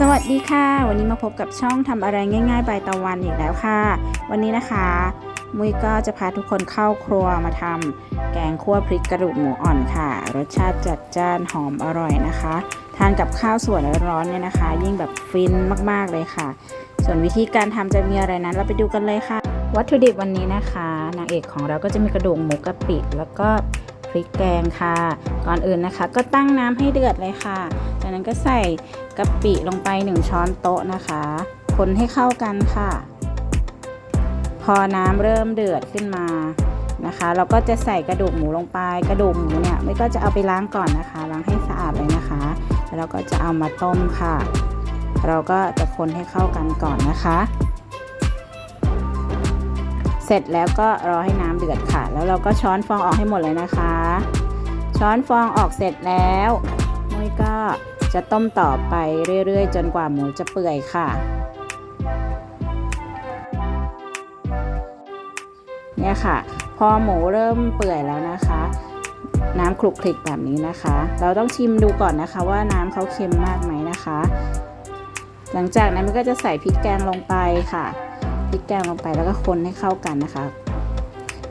สวัสดีค่ะ วันนี้มาพบกับช่องทำอะไรง่ายๆใบตะวันอีกแล้วค่ะ วันนี้นะคะ มุ้ยก็จะพาทุกคนเข้าครัวมาทำแกงคั่วพริกกระดูกหมูอ่อนค่ะ รสชาติจัดจ้านหอมอร่อยนะคะ ทานกับข้าวสวยร้อนๆเนี่ยนะคะ ยิ่งแบบฟินมากๆเลยค่ะ ส่วนวิธีการทำจะมีอะไรนั้นเราไปดูกันเลยค่ะ วัตถุดิบวันนี้นะคะ นางเอกของเราก็จะมีกระดูกหมูกะปิแล้วก็ ริกแกงค่ะ ก่อนอื่นนะคะ ก็ตั้งน้ำให้เดือดเลยค่ะ จากนั้นก็ใส่กะปิลงไป 1 ช้อนโต๊ะนะคะ คนให้เข้ากันค่ะ พอน้ำเริ่มเดือดขึ้นมานะคะ เราก็จะใส่กระดูกหมูลงไป กระดูกหมูเนี่ยไม่ก็จะเอาไปล้างก่อนนะคะ ล้างให้สะอาดเลยนะคะ แล้วเราก็จะเอามาต้มค่ะ เราก็จะคนให้เข้ากันก่อนนะคะ เสร็จแล้วก็รอให้น้ำเดือดค่ะ แล้วเราก็ช้อนฟองออกให้หมดเลยนะคะ ช้อนฟองออกเสร็จแล้วมุ้ยก็จะต้มต่อไปเรื่อยๆ จนกว่าหมูจะเปื่อยค่ะเนี่ยค่ะ พอหมูเริ่มเปื่อยแล้วนะคะ น้ำคลุกคลิกแบบนี้นะคะ เราต้องชิมดูก่อนนะคะว่าน้ำเขาเค็มมากไหมนะคะ หลังจากนั้นมันก็จะใส่พริกแกงลงไปค่ะ ริกแกงลงไปแล้วก็คนให้เข้ากันนะคะ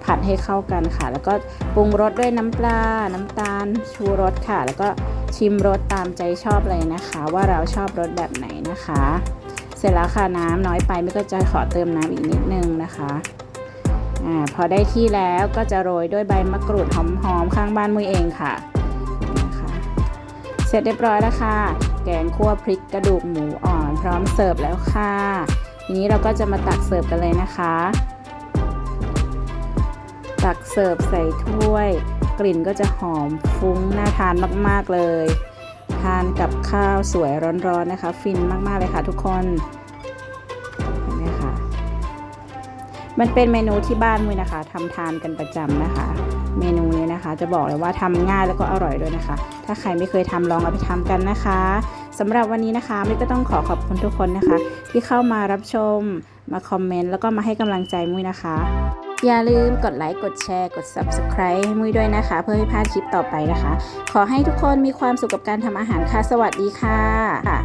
ผัดให้เข้ากันค่ะ แล้วก็ปรุงรสด้วยน้ำปลา น้ำตาล ชูรสค่ะ แล้วก็ชิมรสตามใจชอบเลยนะคะ ว่าเราชอบรสแบบไหนนะคะ เสร็จแล้วค่ะน้ำน้อยไปไม่ก็จะขอเติมน้ำอีกนิดนึงนะคะอ่าพอได้ที่แล้วก็จะโรยด้วยใบมะกรูดหอมๆข้างบ้านมือเองค่ะนะคะเสร็จเรียบร้อยแล้วค่ะ แกงคั่วพริกกระดูกหมูอ่อน พร้อมเสิร์ฟแล้วค่ะ ทีนี้เราก็จะมาตักเสิร์ฟกันเลยนะคะ ตักเสิร์ฟใส่ถ้วย กลิ่นก็จะหอมฟุ้งน่าทานมากๆเลย ทานกับข้าวสวยร้อนๆนะคะ ฟินมากๆเลยค่ะทุกคนเห็นไหมคะมันเป็นเมนูที่บ้านมุ้ยนะคะทำทานกันประจำนะคะ เมนูนี้ นะคะ จะบอกเลยว่าทำง่ายแล้วก็อร่อยด้วยนะคะ ถ้าใครไม่เคยทำลองเอาไปทำกันนะคะสำหรับวันนี้นะคะมุ้ยก็ต้องขอขอบคุณทุกคนนะคะ ที่เข้ามารับชมมาคอมเมนต์แล้วก็มาให้กำลังใจมุ้ยนะคะ อย่าลืมกดไลค์กดแชร์กด Subscribe ให้มุ้ยด้วยนะคะ เพื่อไม่พลาดคลิปต่อไปนะคะ ขอให้ทุกคนมีความสุขกับการทำอาหารค่ะ สวัสดีค่ะ